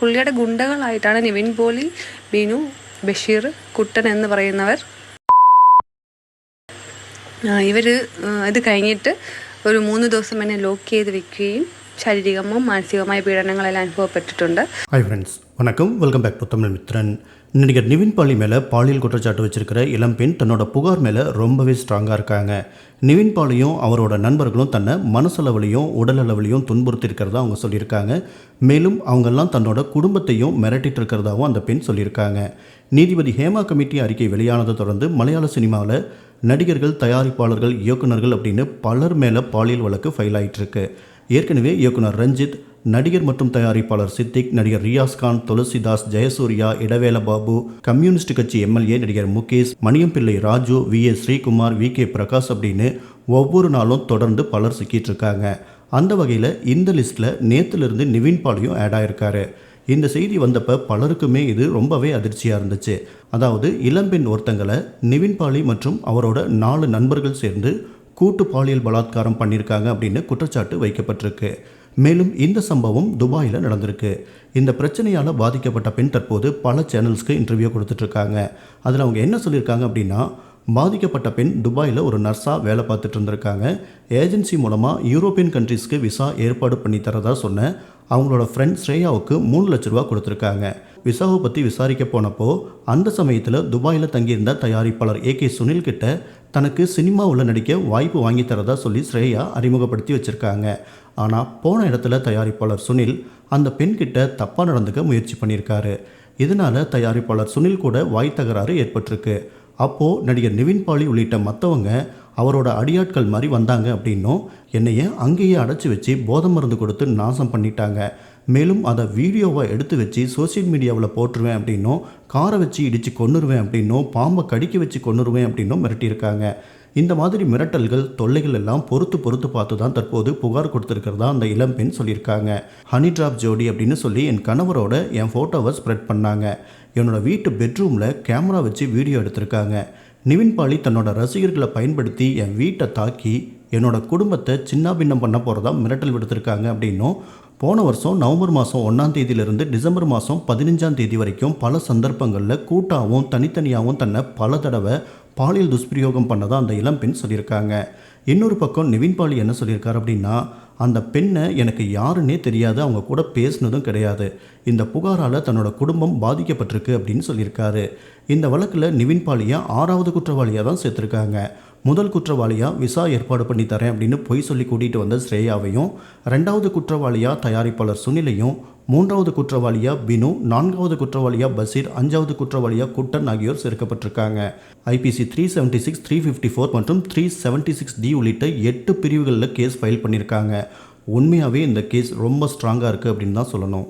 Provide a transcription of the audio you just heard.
പുള്ളിയുടെ ഗുണ്ടകളായിട്ടാണ് നിവിൻ പോളി ബിനു ബഷീർ കുട്ടൻ എന്ന് പറയുന്നവർ. ഇവർ ഇത് കഴിഞ്ഞിട്ട് ഒരു മൂന്ന് ദിവസം തന്നെ ലോക്ക് ചെയ്ത് വെക്കുകയും ശാരീരികമോ മാനസികമായ പീഡനങ്ങളെല്ലാം അനുഭവപ്പെട്ടിട്ടുണ്ട്. ഹൈ ഫ്രണ്ട്സ് വണക്കം. Welcome back to Tamil Mithran நடிகர் நிவின் பாலி மேலே பாலியல் குற்றச்சாட்டு வச்சிருக்கிற இளம்பெண் தன்னோட புகார் மேலே ரொம்பவே ஸ்ட்ராங்காக இருக்காங்க. நிவின் பாலியும் அவரோட நண்பர்களும் தன்னை மனசளவுலையும் உடலளவிலையும் துன்புறுத்தி இருக்கிறதா அவங்க சொல்லியிருக்காங்க. மேலும் அவங்கெல்லாம் தன்னோட குடும்பத்தையும் மிரட்டிட்டு இருக்கிறதாவும் அந்த பெண் சொல்லியிருக்காங்க. நீதிபதி ஹேமா கமிட்டி அறிக்கை வெளியானதை தொடர்ந்து மலையாள சினிமாவில் நடிகர்கள் தயாரிப்பாளர்கள் இயக்குனர்கள் அப்படின்னு பலர் மேலே பாலியல் வழக்கு ஃபைல் ஆகிட்டு இருக்கு. ஏற்கனவே இயக்குனர் ரஞ்சித் நடிகர் மற்றும் தயாரிப்பாளர் சித்திக் நடிகர் ரியாஸ் கான் துளசிதாஸ் ஜெயசூர்யா இடவேல பாபு கம்யூனிஸ்ட் கட்சி எம்எல்ஏ நடிகர் Mukesh Maniyanpilla Raju V A Sreekumar V K Prakash அப்படின்னு ஒவ்வொரு நாளும் தொடர்ந்து பலர் சிக்கிட்டு இருக்காங்க. அந்த வகையில் இந்த லிஸ்ட்டில் நேற்றுலேருந்து நிவின் பாலியும் ஆட் ஆயிருக்காரு. இந்த செய்தி வந்தப்ப பலருக்குமே இது ரொம்பவே அதிர்ச்சியாக இருந்துச்சு. அதாவது இளம்பெண் ஒருத்தங்களை நிவின் பாலி மற்றும் அவரோட நாலு நண்பர்கள் சேர்ந்து கூட்டு பாலியல் பலாத்காரம் பண்ணியிருக்காங்க அப்படின்னு குற்றச்சாட்டு வைக்கப்பட்டிருக்கு. மேலும் இந்த சம்பவம் துபாயில் நடந்திருக்கு. இந்த பிரச்சனையால் பாதிக்கப்பட்ட பெண் தற்போது பல சேனல்ஸ்க்கு இன்டர்வியூ கொடுத்துட்ருக்காங்க. அதில் அவங்க என்ன சொல்லியிருக்காங்க அப்படின்னா பாதிக்கப்பட்ட பெண் துபாயில் ஒரு நர்ஸாக வேலை பார்த்துட்டு இருந்திருக்காங்க. ஏஜென்சி மூலமாக யூரோப்பியன் கண்ட்ரீஸ்க்கு விசா ஏற்பாடு பண்ணி தரதா சொன்ன அவங்களோட ஃப்ரெண்ட் ஸ்ரேயாவுக்கு மூணு லட்ச ரூபா கொடுத்துருக்காங்க. விசாவை பற்றி விசாரிக்க போனப்போ அந்த சமயத்தில் துபாயில் தங்கியிருந்த தயாரிப்பாளர் ஏ கே சுனில் கிட்ட தனக்கு சினிமாவில் நடிக்க வாய்ப்பு வாங்கி தரதா சொல்லி ஸ்ரேயா அறிமுகப்படுத்தி வச்சுருக்காங்க. ஆனால் போன இடத்துல தயாரிப்பாளர் சுனில் அந்த பெண்கிட்ட தப்பாக நடந்துக்க முயற்சி பண்ணியிருக்காரு. இதனால் தயாரிப்பாளர் சுனில் கூட வாய் தகராறு ஏற்பட்டிருக்கு. அப்போது நடிகர் நிவின் பாலி உள்ளிட்ட மற்றவங்க அவரோட அடியாட்கள் மாதிரி வந்தாங்க அப்படின்னும் என்னைய அங்கேயே அடைச்சி வச்சு போதை மருந்து கொடுத்து நாசம் பண்ணிட்டாங்க. மேலும் அதை வீடியோவை எடுத்து வச்சு சோஷியல் மீடியாவில் போட்டுருவேன் அப்படின்னும் காரை வச்சு இடித்து கொன்னுருவேன் அப்படின்னும் பாம்பை கடிக்க வச்சு கொன்னுருவேன் அப்படின்னும் மிரட்டியிருக்காங்க. இந்த மாதிரி மிரட்டல்கள் தொல்லைகள் எல்லாம் பொறுத்து பொறுத்து பார்த்து தான் தற்போது புகார் கொடுத்துருக்கிறதா அந்த இளம்பெண் சொல்லியிருக்காங்க. ஹனி ட்ராப் ஜோடி அப்படின்னு சொல்லி என் கணவரோட என் ஃபோட்டோவை ஸ்ப்ரெட் பண்ணாங்க. என்னோட வீட்டு பெட்ரூமில் கேமரா வச்சு வீடியோ எடுத்திருக்காங்க. நிவின் பாலி தன்னோட ரசிகர்களை பயன்படுத்தி என் வீட்டை தாக்கி என்னோட குடும்பத்தை சின்னாபின்னம் பண்ண போகிறதா மிரட்டல் விடுத்திருக்காங்க அப்படின்னும் போன வருஷம் நவம்பர் மாதம் ஒன்றாம் தேதியிலிருந்து டிசம்பர் மாதம் பதினஞ்சாம் தேதி வரைக்கும் பல சந்தர்ப்பங்களில் கூட்டாகவும் தனித்தனியாகவும் தன்னை பல தடவை பாலியல் துஷ்பிரயோகம் பண்ணதாக அந்த இளம்பெண் சொல்லியிருக்காங்க. இன்னொரு பக்கம் நிவின் பாலி என்ன சொல்லியிருக்காரு அப்படின்னா அந்த பெண்ணை எனக்கு யாருன்னே தெரியாது அவங்க கூட பேசினதும் கிடையாது. இந்த புகாரால் தன்னோட குடும்பம் பாதிக்கப்பட்டிருக்கு அப்படின்னு சொல்லியிருக்காரு. இந்த வழக்கில் நிவின் பாலியை ஆறாவது குற்றவாளியாக தான் சேர்த்துருக்காங்க. முதல் குற்றவாளியாக விசா ஏற்பாடு பண்ணி தரேன் அப்படின்னு பொய் சொல்லி கூட்டிகிட்டு வந்த ஸ்ரேயாவையும் ரெண்டாவது குற்றவாளியாக தயாரிப்பாளர் சுனிலையும் மூன்றாவது குற்றவாளியாக பினு நான்காவது குற்றவாளியாக பசீர் அஞ்சாவது குற்றவாளியாக குட்டன் ஆகியோர் சேர்க்கப்பட்டிருக்காங்க. IPC three seventy six three fifty four மற்றும் த்ரீ செவன்ட்டி சிக்ஸ் டி உள்ளிட்ட எட்டு பிரிவுகளில் கேஸ் ஃபைல் பண்ணியிருக்காங்க உண்மையாகவே இந்த கேஸ் ரொம்ப ஸ்ட்ராங்காக இருக்குது அப்படின்னு தான் சொல்லணும்.